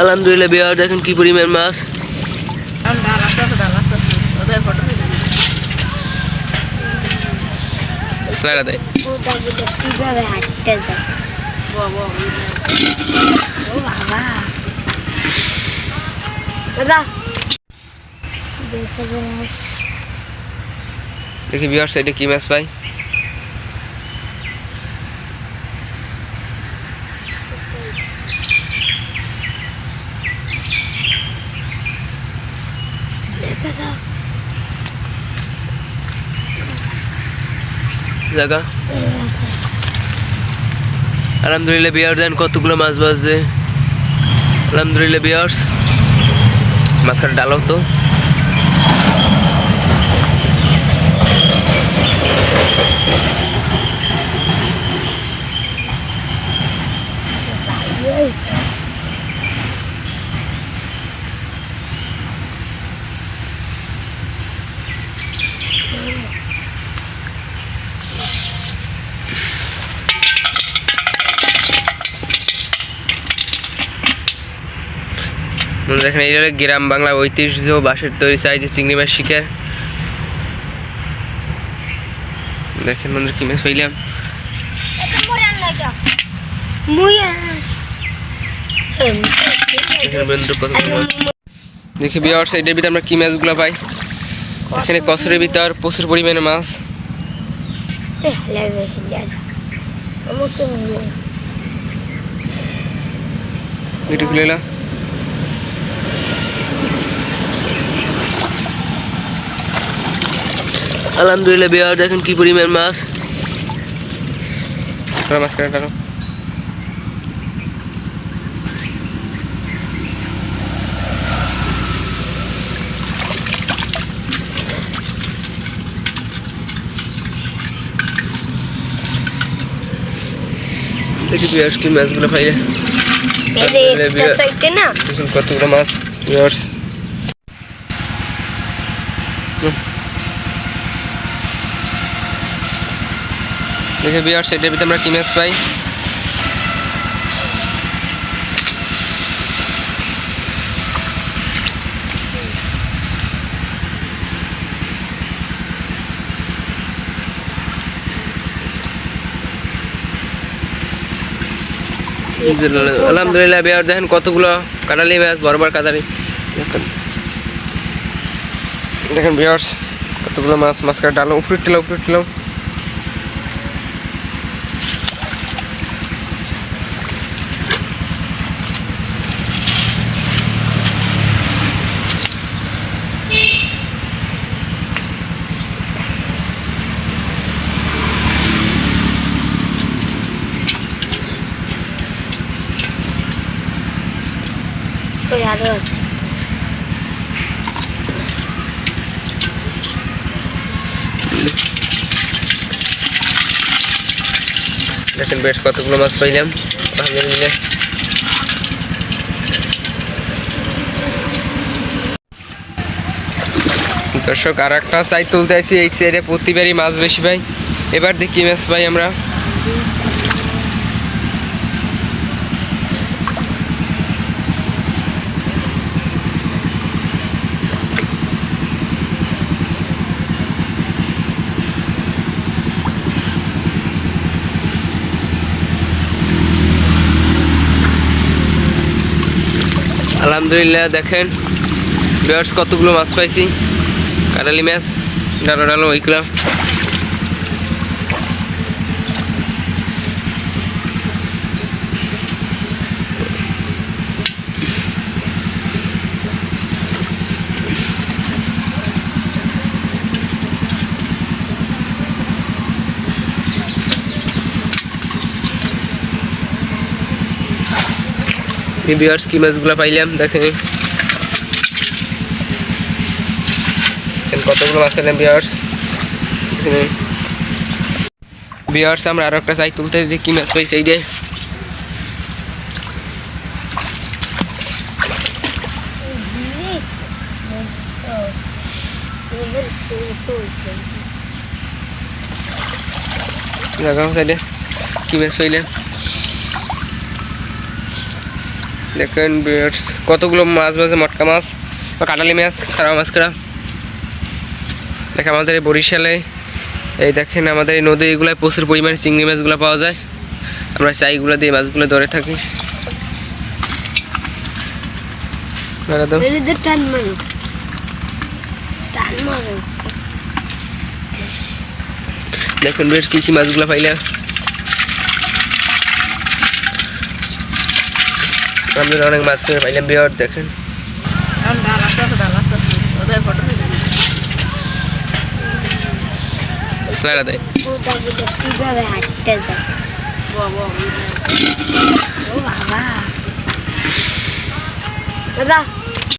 আলহামদুলিল্লাহ বিহার দেখেন কি পরিমাণ মাছ। দেখি বিহার সাইডে কি মাছ পাই। জায়গা? আলহামদুলিল্লাহ বিহার দেন কতগুলো মাছ বাজছে? আলহামদুলিল্লাহ বিয়ার্স। মাছখানে ডালক তো দেখেন এই হলো গ্রাম বাংলা ঐতিহ্য বাঁশের তৈরি সাইজে চিংড়ি মাছ শিকার। দেখেন বন্ধুরা কি মাছ পাইলাম। দেখি বিহার সাইডের ভিতরে আমরা কি মাছগুলো পাই? এখানে কচুরের ভিতর প্রচুর পরিমাণে মাছ। এটা খুলে আলহামদুলিল্লাহ বিহার দেখেন কি পরিমাণ মাছ। মাছ কাটা দেখি বিহার কি মাছগুলো পাইলে কতগুলো মাছ ভিউয়ার্স দেখে বিয়ার সেটের ভিতরে আমরা কি মাছ পাই? আলহামদুলিল্লাহ বিয়ার, দেখেন কতগুলো কাটালি বড় বড় কাটালি। দেখেন। বিয়ার্স, কতগুলো মাছ মাছ কাটা ডালো, উপরে উপরে আছে। দেখেন বেশ কতগুলো মাছ পাইলাম দর্শক আর একটা চাই তুলতে আছি এই সাইডে প্রতিবারই মাছ বেশি পাই। এবার দেখি মাছ পাই আমরা। আলহামদুলিল্লাহ দেখেন। বেয়ার্স কতগুলো মাছ পাইছি? কাটালি মাছ ডালো ডালো ওইগুলো এই বিয়ার্স কি মাছগুলো পাইলাম, দেখেন। কতগুলো মাছ পেলাম বিয়ার্স বিয়ার্স আমরা আরও একটা চাই তুলতে যে কি মাছ পাইছি এই কি মাছ পাইলেন? দেখেন বিয়ার্স কতগুলো মাছ মাঝে মটকা মাছ বা কাটালি মাছ সারা মাছ করা দেখেন আমাদের এই বরিশালে এই দেখেন আমাদের এই নদী এগুলায় প্রচুর পরিমাণে চিংড়ি মাছগুলো পাওয়া যায়। আমরা চাইগুলো দিয়ে মাছগুলো ধরে থাকি। দেখুন বেশ কী কী মাছগুলো পাইলে। আমাদের অনেক মাছ করে পাইলাম বিয়ার দেখেন। দাদা